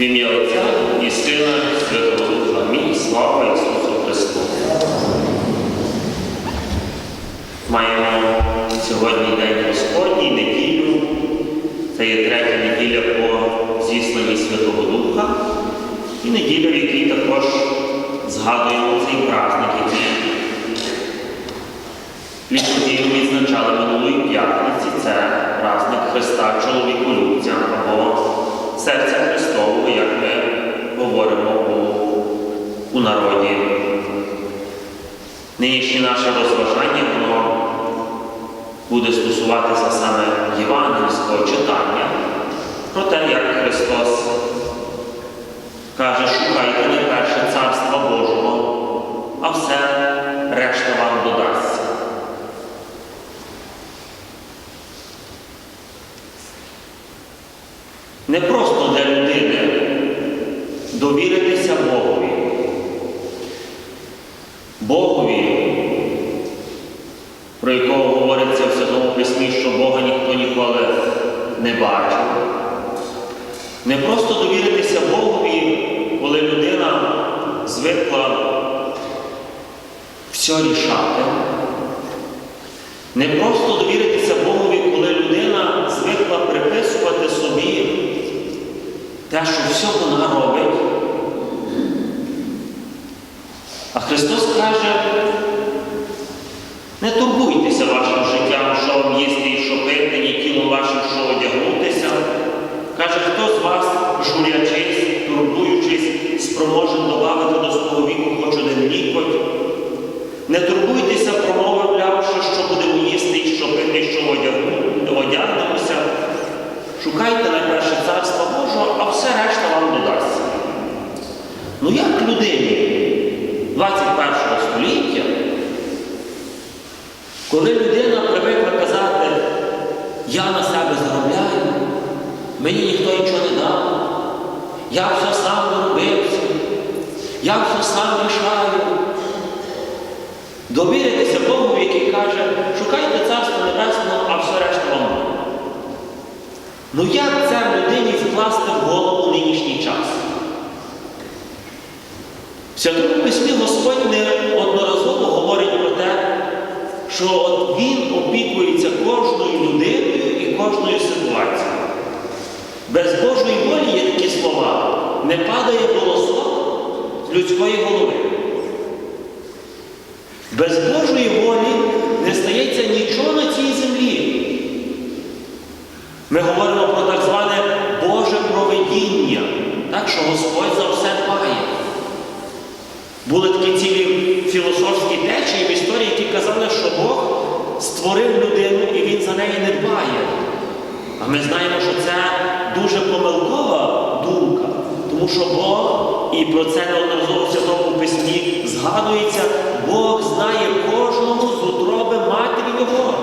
В ім'я Отця і Сина Святого Духа. Амінь. Слава Ісусу Христу. Маємо сьогодні День Господній, неділю. Це є третя неділя по зісланні Святого Духа. І неділя, в якій також згадуємо цей праздник, який літургію відзначали минулої п'ятниці. Це праздник Христа чоловіколюбця або серця Христового, як ми говоримо у, у народі. Нинішнє наше розважання воно буде стосуватися саме євангельського читання про те, як Христос каже, шукайте найперше Царства Божого, а все решта вам додасться. Не просто для людини довіритися Богові. Богові, про якого говориться в Святому Письмі, що Бога ніхто ніколи не бачив. Не просто довіритися Богові, коли людина звикла все рішати. Не просто довіритися Богові, коли людина звикла приписувати собі те, що все вона робить. А Христос каже, не турбуйтеся вашим життям, що вам їсти і що пити, ні тілом вашим, що одягнутися. Каже, хто з вас, журячись, турбуючись, спроможен додати до свого віку хоч один лікоть. Не турбуйтеся, промовлявши, що будемо їсти, що пити, що одягнемося. Шукайте найперше царства Божого, а все решта вам додасться. Ну як людині 21 століття, коли людина привикла казати, я на себе заробляю, мені ніхто нічого не дав, я все сам доробився, я все сам рішаю. Довіритися Богу, який каже, шукайте царство небесного, а все решта вам буде. Ну як це людині вкласти в голову нинішній час? В Святому Письмі Господь неодноразово говорить про те, що от Він опікується кожною людиною і кожною ситуацією. Без Божої волі є такі слова, не падає волосок з людської голови. Без Божої волі не стається нічого на цій землі. Ми говоримо про так зване Боже проведіння, так що Господь за все дбає. Були такі цілі філософські течії в історії, які казали, що Бог створив людину і Він за неї не дбає. А ми знаємо, що це дуже помилкова думка, тому що Бог, і про це неодноразово в Святому Письмі згадується, Бог знає кожного з утроби матері Його.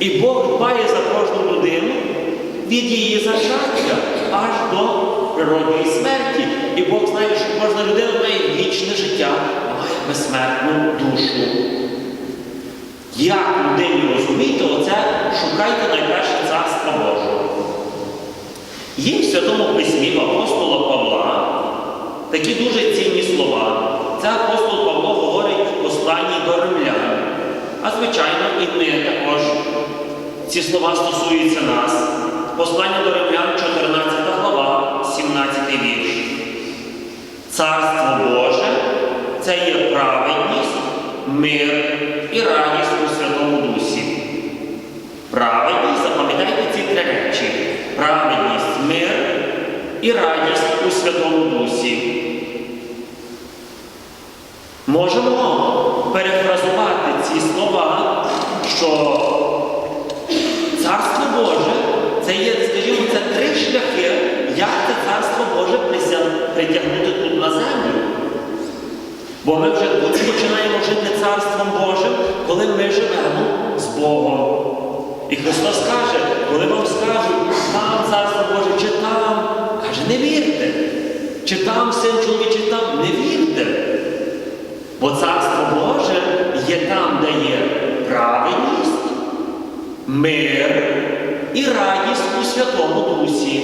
І Бог дбає за кожну людину від її зачаття аж до природньої смерті. І Бог знає, що кожна людина має вічне життя, має безсмертну душу. Як людині розуміти оце, шукайте найперше царство Божого. Є в Святому Письмі апостола Павла такі дуже цінні слова. Це апостол посланні до римлян. А звичайно, і ми також ці слова стосуються нас. Послання до римлян, 14 глава, 17 вірш. Царство Боже це є праведність, мир і радість у Святому Дусі. Праведність, запам'ятайте ці три речі. Праведність, мир і радість у Святому Дусі. Можемо перефразувати ці слова, що Царство Боже це є, скажімо, це три шляхи, як це Царство Боже притягнути тут на землю. Бо ми вже тут починаємо жити Царством Божим, коли ми живемо з Богом. І Христос каже, коли вам скажуть, там Царство Боже, чи там, каже, не вірте. Чи там син чоловічий там, не вірте. Бо Царство Боже є там, де є праведність, мир і радість у Святому Дусі.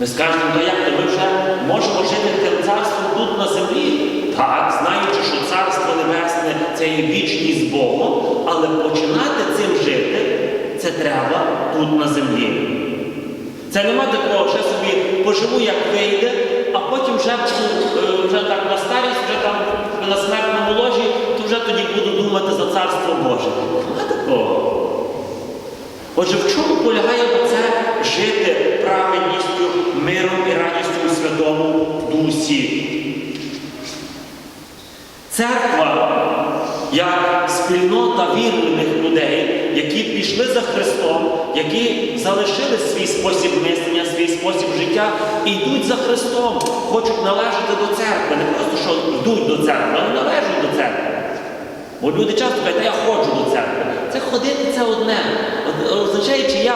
Ви скажете, ну як то ми вже можемо жити тим царством тут на землі? Так, знаючи, що царство небесне це є вічність з Богом, але починати цим жити це треба тут на землі. Це нема такого, що собі поживу, як вийде, а потім вже, е, вже так на старість, вже там на смертному ложі, то вже тоді буду думати за царство Боже. Нема такого. Отже, в чому полягає оце жити праведністю, миром і радістю у Святому Дусі? Церква, як спільнота вірних людей, які пішли за Христом, які залишили свій спосіб мислення, свій спосіб життя і йдуть за Христом, хочуть належати до церкви. Не просто що йдуть до церкви, але належать до церкви. Бо люди часто кажуть, «Та я ходжу до церкви. Це ходити це одне. Означає, чи я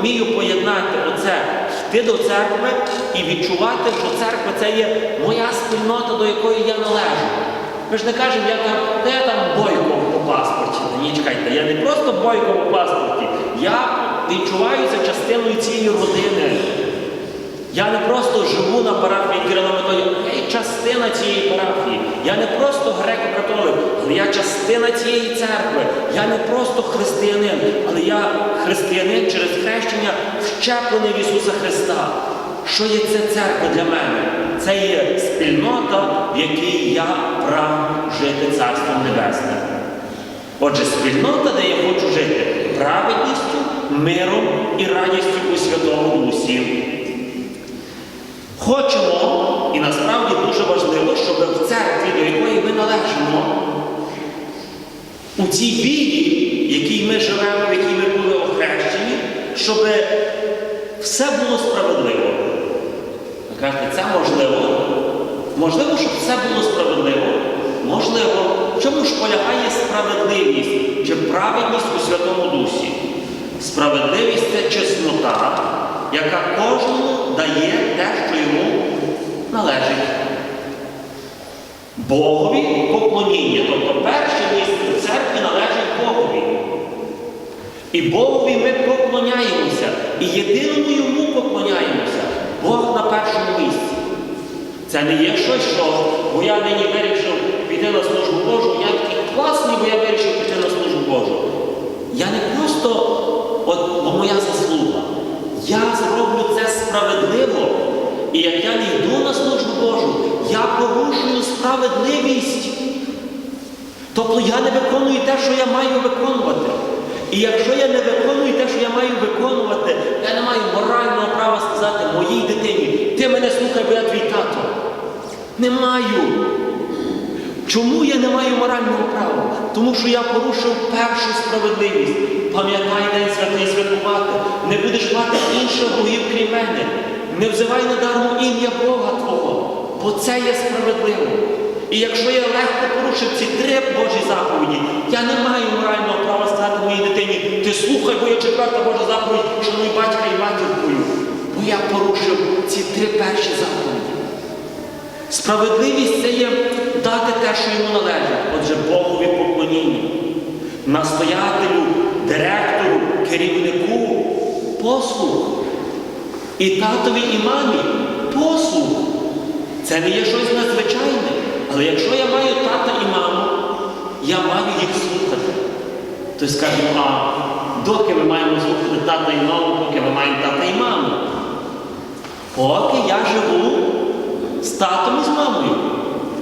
вмію поєднати оце, йти до церкви і відчувати, що церква це є моя спільнота, до якої я належу. Ми ж не кажемо, я там, та я там бойко по паспорті. Ні, чекайте, я не просто бойко по паспорті. Я відчуваюся частиною цієї родини. Я не просто живу на парафії Кирила Методія, я є частина цієї парафії. Я не просто греко-католик, але я частина цієї церкви. Я не просто християнин, але я християнин через хрещення, вщеплений в Ісуса Христа. Що є це церква для мене? Це є спільнота, в якій я прагну жити Царством Небесним. Отже, спільнота, де я хочу жити праведністю, миром і радістю у Святому Дусі. Хочемо, і насправді дуже важливо, щоб в церкві, до якої ми належимо, у цій вірі, в якій ми живемо, в якій ми були охрещені, щоб все було справедливо. Ви кажете, це можливо. Можливо, щоб все було справедливо. Можливо. В чому ж полягає справедливість чи праведність у Святому Дусі? Справедливість це чеснота, яка кожному дає те, що йому належить. Богові поклоніння. Тобто перше місце в церкві належить Богові. І Богові ми поклоняємося. І єдиному йому поклоняємося. Бог на першому місці. Це не є щось, що бо я нині вирішив піти на службу Божу, я такий класний, бо я вирішив піти на службу Божу. Я не просто, от, бо моя заслуга. Я зроблю це справедливо. І як я не йду на службу Божу, я порушую справедливість. Тобто я не виконую те, що я маю виконувати. І якщо я не виконую те, що я маю виконувати, я не маю морального права сказати моїй дитині, ти мене слухай, бо я твій тато. Не маю. Чому я не маю морального права? Тому що я порушив першу справедливість. Пам'ятай день святий святкувати. Не будеш мати інших богів, крім мене. Не взивай надармо ім'я Бога Твого, бо це є справедливо. І якщо я легко порушив ці три Божі заповіді, я не маю морального права сказати моїй дитині, ти слухай, бо є четверта Божа заповідь, шануй батька і матір твою. Бо я порушив ці три перші заповіді. Справедливість це є дати те, що йому належить. Отже, Богові поклоніння, настоятелю, директору, керівнику послуг. І татові, і мамі послуг. Це не є щось надзвичайне. Але якщо я маю тата і маму, я маю їх слухати. То скажемо, а доки ми маємо слухати тата і маму, поки ми маємо тата і маму? Поки я живу з татом і з мамою.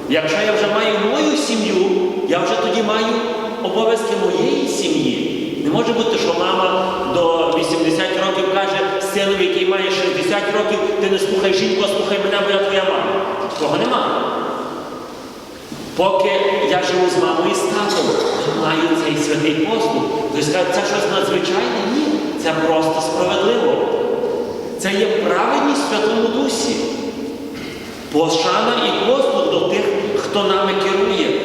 Якщо я вже маю мою сім'ю, я вже тоді маю обов'язки моєї сім'ї. Не може бути, що мама до 80 років каже синові, який має 60 років, ти не слухай жінку, а слухай мене, бо я твоя мама. Такого немає. Поки я живу з мамою і з татом, маю цей святий послуг. Ви скажете, це щось надзвичайне? Ні. Це просто справедливо. Це є праведність в Святому Дусі. Пошана і послуг до тих, хто нами керує.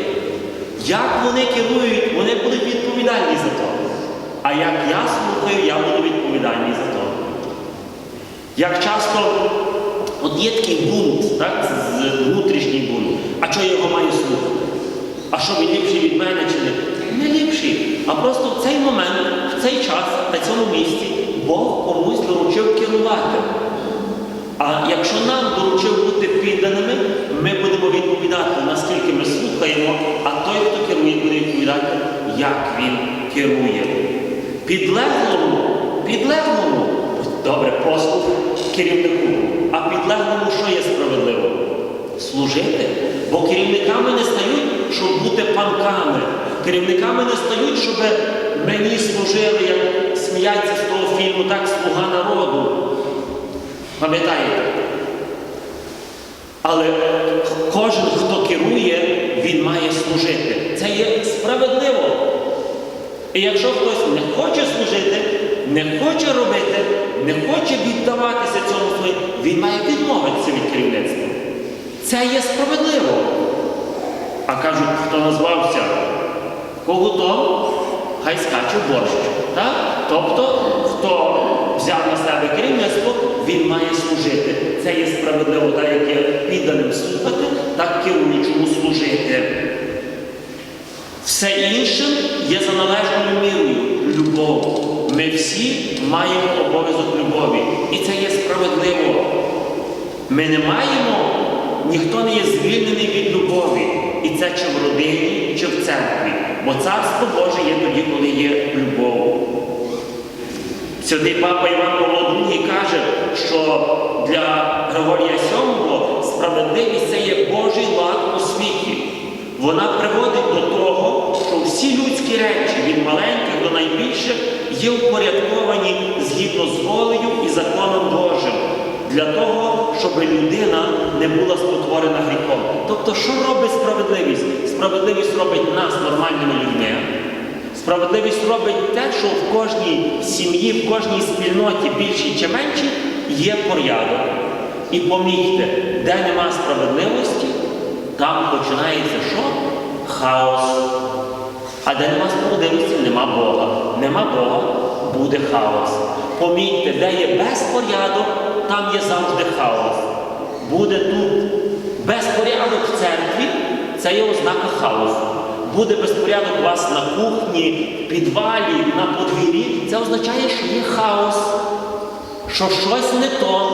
Як вони керують, вони будуть відповідальні за то. А як я слухаю, я буду відповідальний за то. Як часто от є такий бунт, так, внутрішній бунт. А чого я його маю слухати? А що він ліпший від мене чи не? Не ліпший. А просто в цей момент, в цей час, на цьому місці, Бог комусь доручив керувати. А якщо нам доручив бути підданими, ми будемо відповідати, наскільки ми слухаємо, а той, хто керує, буде відповідати, як він керує. Підлеглому, підлеглому, добре, послуг керівнику, а підлеглому що є справедливо? Служити. Бо керівниками не стають, щоб бути панками. Керівниками не стають, щоб мені служили, як сміяться з того фільму, так слуга народу. Пам'ятаєте? Але кожен, хто керує, він має служити. Це є справедливо. І якщо хтось не хоче служити, не хоче робити, не хоче віддаватися цьому службі, він має відмовитися від керівництва. Це є справедливо. А кажуть, хто назвався когутом, хай скаче борщ. Так? Тобто, хто взяв на себе керівництво, він має служити. Це є справедливо, так як є підданим слухати, так керуючому служити. Все інше є за належною мірою любов. Ми всі маємо обов'язок любові. І це є справедливо. Ми не маємо, ніхто не є звільнений від любові. І це чи в родині, чи в церкві. Бо царство Боже є тоді, коли є любов. Святий Папа Іван Павло II каже, що для Григорія VII справедливість це є Божий лад у світі. Вона приводить до того, що всі людські речі від маленьких до найбільших є упорядковані згідно з волею і законом Божим, для того, щоб людина не була спотворена гріхом. Тобто, що робить справедливість? Справедливість робить нас нормальними людьми. Справедливість робить те, що в кожній сім'ї, в кожній спільноті, більшій чи меншій, є порядок. І помітьте, де нема справедливості, там починається що? Хаос. А де нема справедливості, нема Бога. Нема Бога, буде хаос. Помітьте, де є безпорядок, там є завжди хаос. Буде тут безпорядок в церкві, це є ознака хаосу. Буде безпорядок у вас на кухні, підвалі, на подвір'ї, це означає, що є хаос, що щось не то,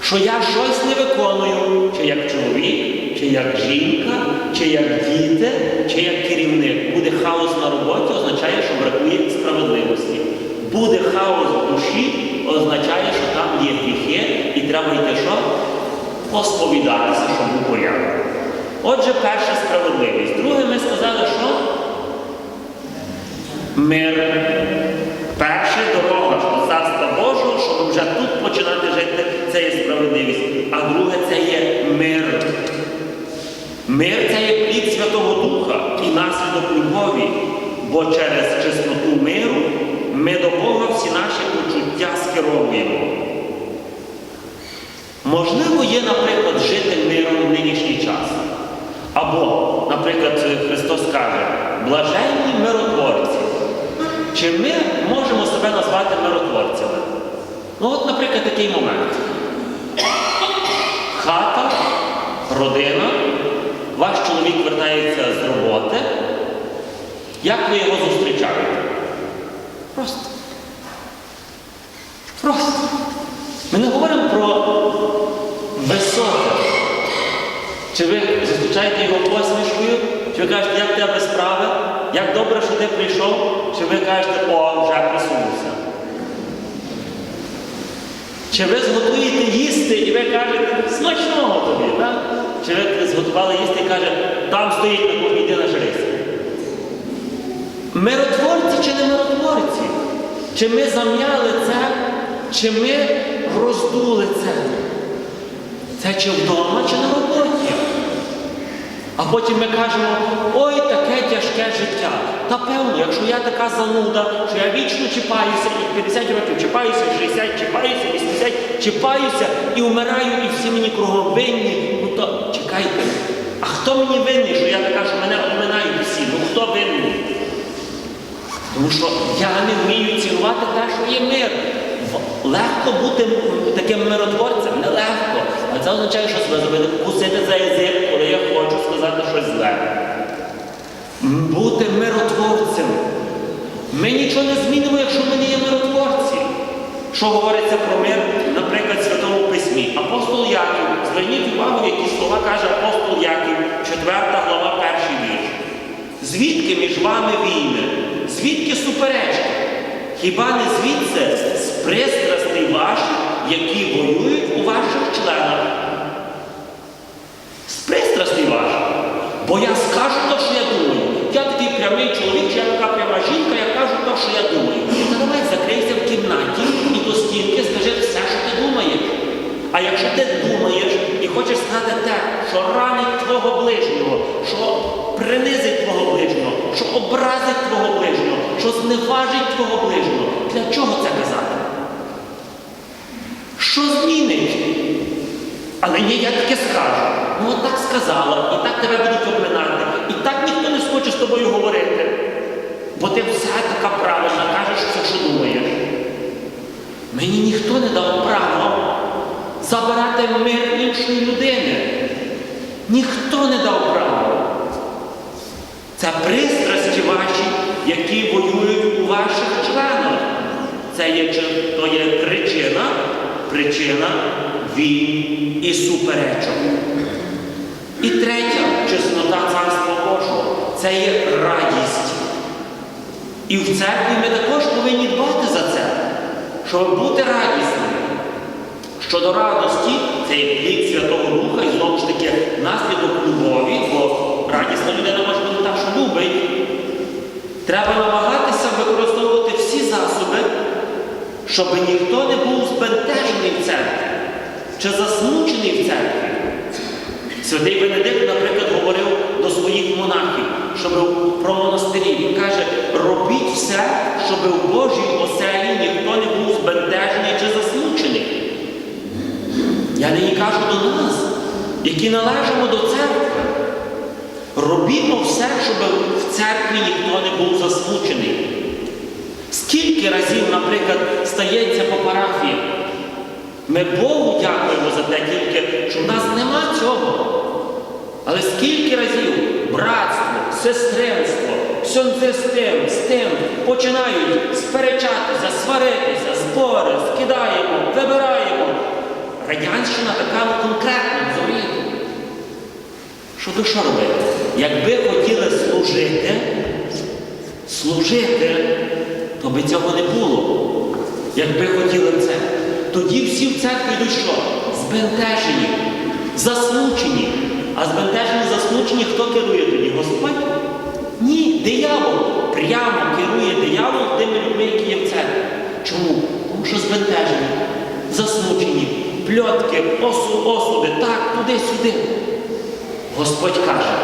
що я щось не виконую, чи як чоловік, чи як жінка, чи як діти, чи як керівник. Буде хаос на роботі, означає, що бракує справедливості. Буде хаос в душі, означає, що там є гріхи, і треба йти що? Посповідатися, щоб був порядок. Отже, перша справедливість. Друге, ми сказали, що мир. Перша дорога до царства Божого, щоб вже тут починати жити, це є справедливість. А друге це є мир. Мир це є плід Святого Духа і наслідок любові, бо через чесноту миру ми до Бога всі наші почуття скеровуємо. Можливо, є, наприклад, жити миром в нинішній час. Або, наприклад, Христос каже, блаженні миротворці. Чи ми можемо себе назвати миротворцями? Ну, от, наприклад, такий момент. Хата, родина, ваш чоловік вертається з роботи. Як ви його зустрічаєте? Просто. Просто. Ми не говоримо про високе. Чи ви зустрічаєте його посмішкою? Чи ви кажете, як тебе справи? Як добре, що ти прийшов? Чи ви кажете, о, вже присунувся? Чи ви зготуєте їсти і ви кажете, смачного тобі, так? Чи ви зготували їсти і каже, там стоїть на кухні, йди нажрися? Миротворці чи не миротворці? Чи ми зам'яли це, чи ми роздули це? Це чи вдома, чи на роботі? А потім ми кажемо, ой, таке тяжке життя. Та певно, якщо я така зануда, що я вічно чіпаюся, і 50 років чіпаюся, і 60 чіпаюся, і 80 чіпаюся, і вмираю, і всі мені кругом винні, ну то чекайте. А хто мені винний, що я така, що мене обминають всі? Ну хто винний? Тому що я не вмію цінувати те, що є мир. Легко бути таким миротворцем, нелегко. А це означає, що себе зробити, кусити за язик, коли я хочу сказати щось зле. Бути миротворцем. Ми нічого не змінимо, якщо ми не є миротворці. Що говориться про мир, наприклад, в Святому письмі. Апостол Яків, зверніть увагу, які слова каже апостол Яків, 4 глава, перший вірш. Звідки між вами війни? Звідки суперечки? Хіба не звідси з пристрастей ваших, які воюють у ваших членах? З пристрастей ваших. Бо я скажу те, що я думаю. Я такий прямий чоловік, я така пряма жінка, я кажу те, що я думаю. Та давай закрийся в кімнаті і до стінки скажи все, що ти думаєш. А якщо ти думаєш і хочеш сказати те, що ранить твого ближнього, що принизить твого ближнього, що образить твого ближнього, що зневажить твого ближнього, для чого це казати? Що змінить? Але ні, я таке скажу. Ну от так сказала, і так тебе будуть обминати, і так ніхто не схоче з тобою говорити. Бо ти вся така правильна, кажеш все, що думаєш. Мені ніхто не дав права забирати мир іншої людини. Ніхто не дав права. Це пристрасті ваші, які воюють у ваших членах. Це є, то є причина, причина війн і суперечок. І третя чеснота Царства Божого це є радість. І в церкві ми також повинні дбати за це, щоб бути радісними. Щодо радості, це є плід Святого Духа, і знову ж таки наслідок любові, бо радісна людина може бути так, що любить. Треба намагатися використовувати всі засоби, щоб ніхто не був збентежений в церкві чи засмучений в церкві. Святий Бенедикт, наприклад, говорив до своїх монахів, щоб про монастирі. Він каже, робіть все, щоб в Божій оселі ніхто не був збентежений чи засмучений. Я нині кажу до нас, які належимо до церкви. Робімо все, щоб в церкві ніхто не був засмучений. Скільки разів, наприклад, стається по парафії? Ми Богу дякуємо за те тільки, що в нас нема цього. Але скільки разів братство, сестринство, сьонзи з тим, починають сперечатися, сваритися, збори, скидаємо, вибираємо. Радянщина така конкретна, розумієте? Що би що робити? Якби хотіли служити, служити, то би цього не було. Якби хотіли це. Тоді всі в церкві йдуть що? Збентежені, засмучені. А збентежені, засмучені, хто керує тоді? Господь? Ні, диявол прямо керує диявол тими людьми, які є в церкві. Чому? Тому що збентежені, засмучені, пльотки, осу, осуди, так, туди-сюди. Господь каже,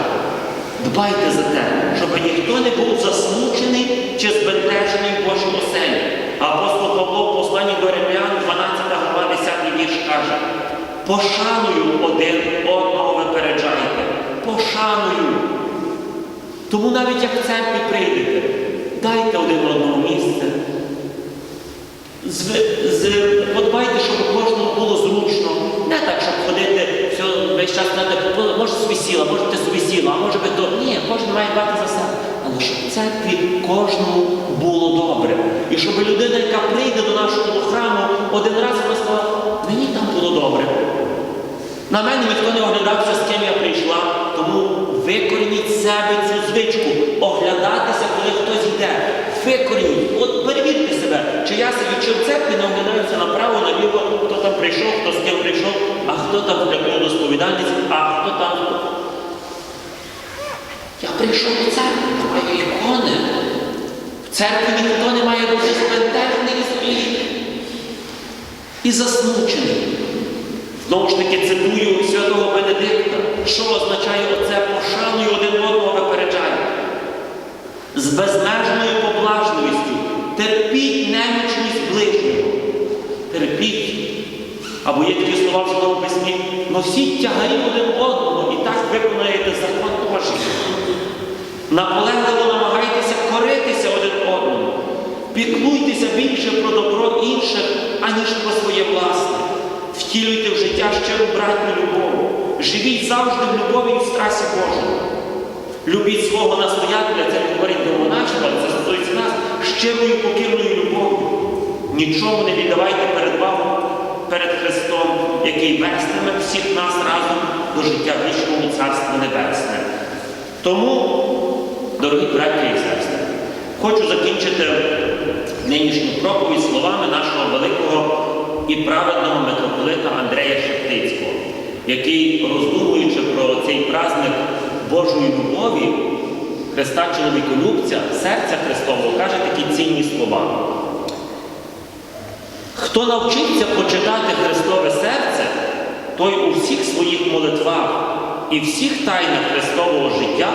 дбайте за те, щоб ніхто не був засмучений чи збентежений в Божій оселі. А апостол Павло в посланні до Римлян, 12 глава, 10 вірш каже, пошаною один одного випереджайте. Пошаною. Тому навіть як в церкві прийдете, дайте один одному місце. З, з, подбайте, щоб кожному було зручно. Не так, щоб ходити все, весь час надо, може собі сіла, може ти собі сіла, а може би то. Ні, кожен має дбати за себе. Але щоб в церкві кожному було добре. І щоб людина, яка прийде до нашого храму, один раз вона сказала, мені там було добре. На мене ніхто не оглядався, з ким я прийшла, тому викорініть себе цю звичку, оглядатися, коли хтось йде. Викорініть. От перевірте себе, чи я собі чи в церкві не оглядаюся направо, наліво, хто там прийшов, хто з ким прийшов, а хто там втягнув до сповідальниці, а хто там. Я прийшов до церкви, маю. В церкві ніхто не має бути збентежений і, і засмучений. Знову ж таки цитую святого Бенедикта, що означає оце пошаною один одного випереджає. З безмежною поблажливістю терпіть немічність ближнього. Терпіть. Або є такі слова в Святому Письмі, носіть тягарі один одного і так виконаєте закон Божий. Наполегливо намагайтеся коритися один одному. Піклуйтеся більше про добро інших, аніж про своє власне. Втілюйте в життя щиру братню любов. Живіть завжди в любові і в страсі Божому. Любіть свого настоятеля, це говорить до але це стосується нас щирою покірною любов'ю. Нічого не віддавайте перед Богом, перед Христом, який вестиме всіх нас разом до життя вічного у Царство Небесне. Тому, дорогі браття і сестри, хочу закінчити нинішню проповідь словами нашого великого і праведного митрополита Андрея Шептицького, який, роздумуючи про цей праздник Божої любові, Христа чоловіколюбця, серця Христового, каже такі цінні слова. Хто навчиться почитати Христове серце, той у всіх своїх молитвах і всіх тайнах Христового життя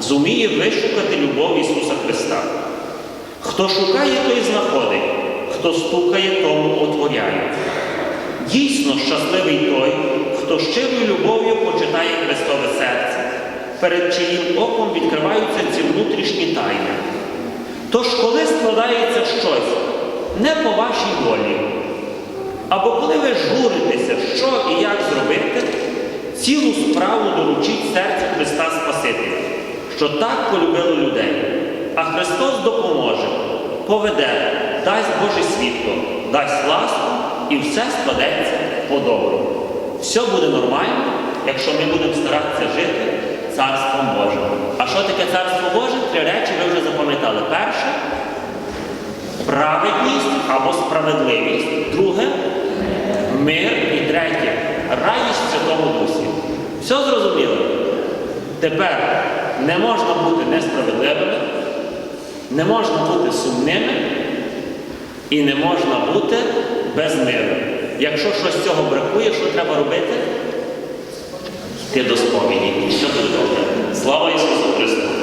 зуміє вишукати любов Ісуса Христа. Хто шукає, той знаходить, хто стукає, тому отворяє. Дійсно щасливий той, хто щирою любов'ю почитає Христове серце, перед чиїм оком відкриваються ці внутрішні тайни. Тож, коли складається щось не по вашій волі, або коли ви журитеся, що і як зробити, цілу справу доручіть серцю Христа Спасителя, що так полюбило людей. А Христос допоможе, поведе, дасть Боже світло, дасть ласку і все складеться по-доброму. Все буде нормально, якщо ми будемо старатися жити Царством Божим. А що таке Царство Боже? Три речі ви вже запам'ятали. Перше праведність або справедливість. Друге мир і третє радість Святому Дусі. Все зрозуміло? Тепер не можна бути несправедливими, не можна бути сумними і не можна бути безмирним. Якщо щось цього бракує, що треба робити? Йти до сповіді. Все буде добре. Слава Ісусу Христу!